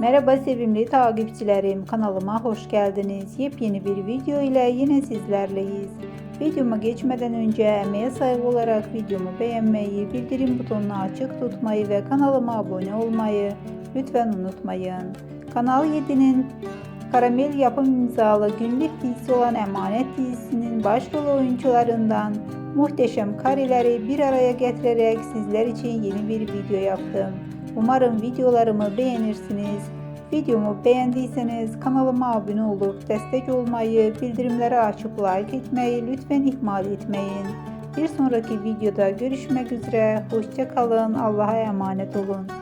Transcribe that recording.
Merhaba sevimli takipçilerim kanalıma hoş geldiniz. Yepyeni bir video ile yine sizlerleyiz. Videoma geçmeden önce emeğe saygı olarak videomu beğenmeyi, bildirim butonunu açık tutmayı ve kanalıma abone olmayı lütfen unutmayın. Kanal 7'nin Karamel yapım imzalı günlük dizisi olan Emanet dizisinin başrol oyuncularından muhteşem kareleri bir araya getirerek sizler için yeni bir video yaptım. Umarım videolarımı beğenirsiniz. Videomu beğendiyseniz kanalıma abone olup destek olmayı, bildirimleri açıp like etmeyi lütfen ihmal etmeyin. Bir sonraki videoda görüşmek üzere. Hoşçakalın. Allah'a emanet olun.